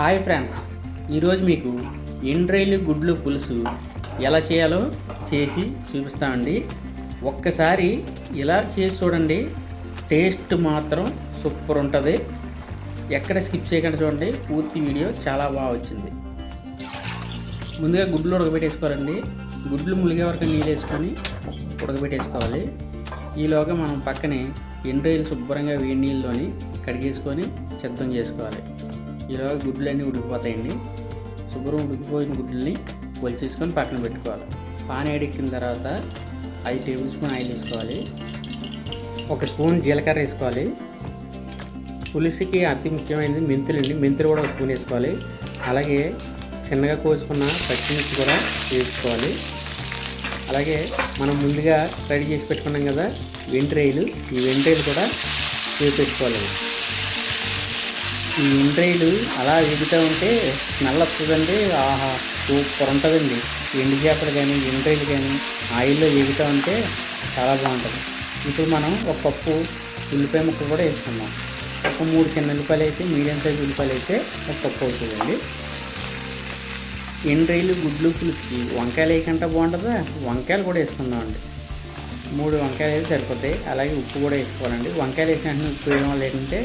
Hi friends ఈరోజు మీకు ఎండ్రైలు గుడ్లు పులుసు ఎలా చేయాలో చేసి చూపిస్తామండి ఒక్కసారి ఇలా చేసి చూడండి టేస్ట్ మాత్రం సూపర్ ఉంటుంది. ఎక్కడ స్కిప్ చేయకుండా చూడండి పూర్తి వీడియో చాలా బాగా వచ్చింది. ముందుగా గుడ్లు ఉడకబెట్టేసుకోవాలండి. గుడ్లు ములిగే వరకు నీళ్ళు వేసుకొని ఉడకబెట్టేసుకోవాలి. ఈలోగా మనం పక్కనే ఎండ్రాయిలు శుభ్రంగా వేడి నీళ్ళలోని కడిగేసుకొని సిద్ధం చేసుకోవాలి. ఇలా గుడ్లన్నీ ఉడికిపోతాయండి. శుభ్రం ఉడికిపోయిన గుడ్లని ఒలిచేసుకొని పక్కన పెట్టుకోవాలి. పాన్ ఎక్కిన తర్వాత ఐదు టేబుల్ స్పూన్ ఆయిల్ వేసుకోవాలి. ఒక స్పూన్ జీలకర్ర వేసుకోవాలి. పులుసుకి అతి ముఖ్యమైనది మెంతులండి మెంతులు కూడా ఒక స్పూన్ వేసుకోవాలి. అలాగే చిన్నగా కోసుకున్న పచ్చిమిర్చి కూడా వేసుకోవాలి. అలాగే మనం ముందుగా రెడీ చేసి పెట్టుకున్నాం కదా వెంట్రేలు ఈ వెంట్రేలు కూడా వేసేసుకోవాలి ఈ వెంట్రేలు అలా వేగుతూ ఉంటే స్మెల్ వస్తుందండి ఆహా సూపర్ ఉంటుందండి ఎండు చేపలు కానీ వెంట్రేలు కానీ ఆయిల్లో వేగుతూ ఉంటే చాలా బాగుంటుంది. ఇప్పుడు మనం ఒక కప్పు ఉల్లిపాయ ముక్కలు కూడా వేసుకుందాం. ఒక మూడు చిన్న ఉల్లిపాయలు అయితే మీడియం సైజ్ ఉల్లిపాయలు అయితే ఒక కప్పు అవుతుందండి. ఎండ్రాయిలు గుడ్లు పులుసుకి వంకాయలు వేయకుండా బాగుంటుందా? వంకాయలు కూడా వేసుకుందామండి. మూడు వంకాయలు అయితే సరిపోతాయి. అలాగే ఉప్పు కూడా వేసుకోవాలండి. వంకాయలు వేసిన ఉప్పు వేయడం వల్ల ఏంటంటే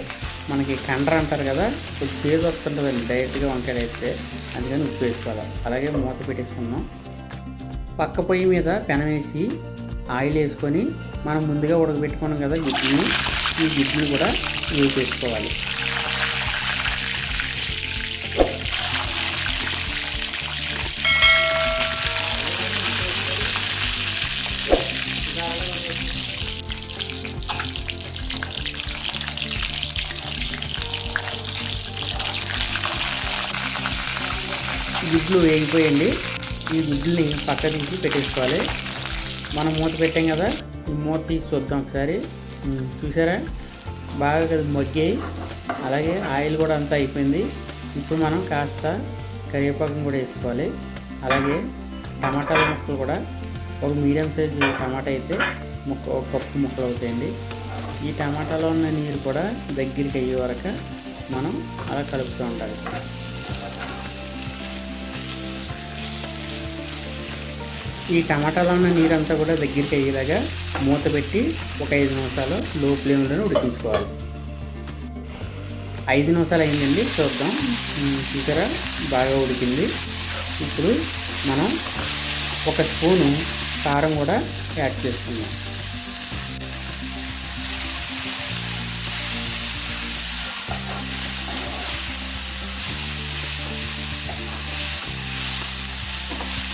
మనకి కండ్ర అంటారు కదా కొంచెం ఫేజ్ వస్తుంటుందండి డైరెక్ట్గా వంకాయలు వేస్తే అందుకని ఉప్పు వేసుకోవాలి. అలాగే మూత పెట్టేసుకుందాం. పక్క పొయ్యి మీద పెనం వేసి ఆయిల్ వేసుకొని మనం ముందుగా ఉడకబెట్టుకున్నాం కదా గుడ్లని ఈ గుడ్లు కూడా వేసేసుకోవాలి. గుడ్లు వేగిపోయండి. ఈ గుడ్లని పక్క తీసి పెట్టేసుకోవాలి. మనం మూత పెట్టాం కదా ఈ మూత తీసి చూద్దాం ఒకసారి. చూసారా? బాగా కదా మగ్గాయి. అలాగే ఆయిల్ కూడా అంతా అయిపోయింది. ఇప్పుడు మనం కాస్త కరివేపాకం కూడా వేసుకోవాలి. అలాగే టమాటాల ముక్కలు కూడా. ఒక మీడియం సైజు టమాటా అయితే ముక్క ఒక కప్పు ముక్కలు అవుతాయండి. ఈ టమాటాలో ఉన్న నీరు కూడా దగ్గరికి అయ్యే వరకు మనం అలా కలుపుతూ ఉండాలి. ఈ టమాటాలో ఉన్న నీరంతా కూడా దగ్గరికి అయ్యేలాగా మూత పెట్టి ఒక ఐదు నిమిషాలు లో ఫ్లేమ్లోనే ఉడికించుకోవాలి. ఐదు నిమిషాలు అయిందండి చూద్దాం. చూసారా? బాగా ఉడికింది. ఇప్పుడు మనం ఒక స్పూను కారం కూడా యాడ్ చేసుకుందాం.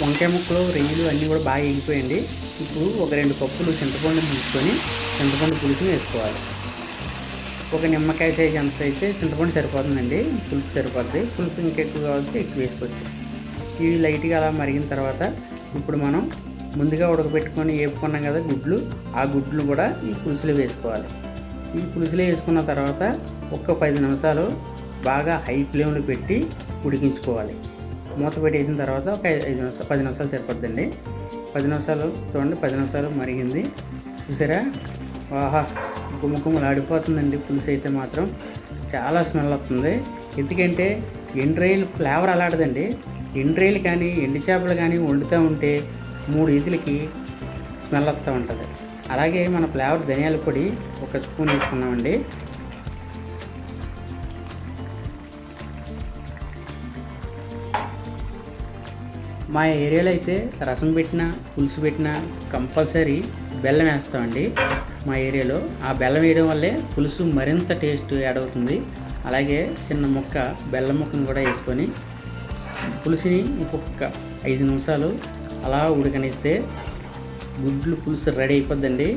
వంకాయ ముక్కలు రొయ్యలు అన్నీ కూడా బాగా ఎగిపోయండి ఇప్పుడు ఒక రెండు కప్పులు చింతపండు తీసుకొని చింతపండు పులుసుని వేసుకోవాలి. ఒక నిమ్మకాయ సైజ్ ఎంత అయితే చింతపండు సరిపోతుందండి. పులుపు సరిపోతుంది పులుపు ఇంకెక్కువ కావాలంటే ఎక్కువ వేసుకోవచ్చు. ఇవి లైట్గా అలా మరిగిన తర్వాత ఇప్పుడు మనం ముందుగా ఉడకబెట్టుకొని వేపుకున్నాం కదా గుడ్లు ఆ గుడ్లు కూడా ఈ పులుసులో వేసుకోవాలి. ఈ పులుసులో వేసుకున్న తర్వాత ఒక్క పది నిమిషాలు బాగా హై ఫ్లేమ్లో పెట్టి ఉడికించుకోవాలి. మూత పెట్టేసిన తర్వాత ఒక ఐదు నిమిషాలు పది నిమిషాలు సరిపోద్దండి పది నిమిషాలు చూడండి పది నిమిషాలు మరిగింది. చూసారా? ఆహా గుమ్మ ఆడిపోతుందండి పులుసు అయితే మాత్రం. చాలా స్మెల్ వస్తుంది. ఎందుకంటే ఎండ్రాయిల్ ఫ్లేవర్ అలాంటిదండి. ఎండ్రైలు కానీ ఎండు చేపలు కానీ వండుతూ ఉంటే మూడు ఈదులకి స్మెల్ వస్తూ ఉంటుంది. అలాగే మన ఫ్లేవర్ ధనియాల పొడి ఒక స్పూన్ వేసుకున్నామండి మా ఏరియాలో అయితే రసం పెట్టిన పులుసు పెట్టిన కంపల్సరీ బెల్లం వేస్తామండి. మా ఏరియాలో ఆ బెల్లం వేయడం వల్లే పులుసు మరింత టేస్ట్ యాడ్ అవుతుంది. అలాగే చిన్న ముక్క బెల్లం ముక్కను కూడా వేసుకొని పులుసుని ఇంకొక ఐదు నిమిషాలు అలా ఉడకనిస్తే గుడ్లు పులుసు రెడీ అయిపోద్దండి.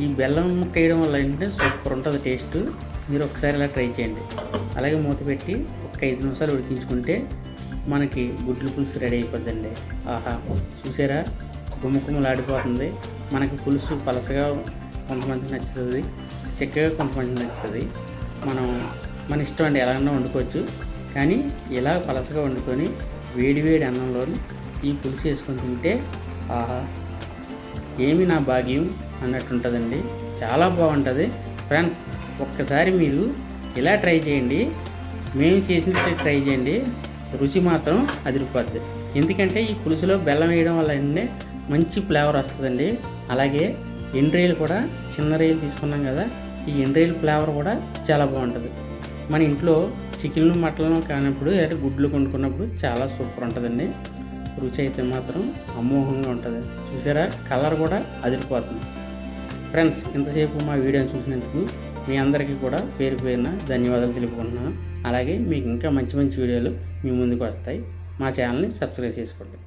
ఈ బెల్లం ముక్క వేయడం వల్ల ఏంటంటే సూపర్ ఉంటుంది టేస్ట్. మీరు ఒకసారి ఇలా ట్రై చేయండి. అలాగే మూత పెట్టి ఒక ఐదు నిమిషాలు ఉడికించుకుంటే మనకి గుడ్లు పులుసు రెడీ అయిపోద్దండి. ఆహా చూసారా? గుమ్మకుమ్మలాడిపోతుంది మనకి పులుసు పలసగా కొంతమంది నచ్చుతుంది. చిక్కగా కొంతమంది నచ్చుతుంది. మనం మన ఇష్టం అండి ఎలాగైనా వండుకోవచ్చు. కానీ ఇలా పలసగా వండుకొని వేడి వేడి అన్నంలో ఈ పులుసు వేసుకొని తింటే ఆహా ఏమి నా భాగ్యం అన్నట్టు ఉంటుందండి చాలా బాగుంటుంది. ఫ్రెండ్స్ ఒక్కసారి మీరు ఇలా ట్రై చేయండి. మేము చేసినట్టు ట్రై చేయండి. రుచి మాత్రం అదిరిపోద్ది. ఎందుకంటే ఈ పులుసులో బెల్లం వేయడం వల్ల ఏంటంటే మంచి ఫ్లేవర్ వస్తుందండి. అలాగే ఎండ్రేలు కూడా చిన్న రేలు తీసుకున్నాం కదా ఈ ఎండ్రేలు ఫ్లేవర్ కూడా చాలా బాగుంటుంది. మన ఇంట్లో చికెన్లు మటన్లు కానప్పుడు లేదా గుడ్లు కొనుక్కున్నప్పుడు చాలా సూపర్ ఉంటుందండి. రుచి అయితే మాత్రం అమోఘంగా ఉంటుంది. చూసారా? కలర్ కూడా అదిరిపోతుంది. ఫ్రెండ్స్ ఇంతసేపు మా వీడియోని చూసినందుకు మీ అందరికీ కూడా పేరు పేరున ధన్యవాదాలు తెలుపుకుంటున్నాను. అలాగే మీకు ఇంకా మంచి మంచి వీడియోలు మీ ముందుకు వస్తాయి. మా ఛానల్ని సబ్స్క్రైబ్ చేసుకోండి.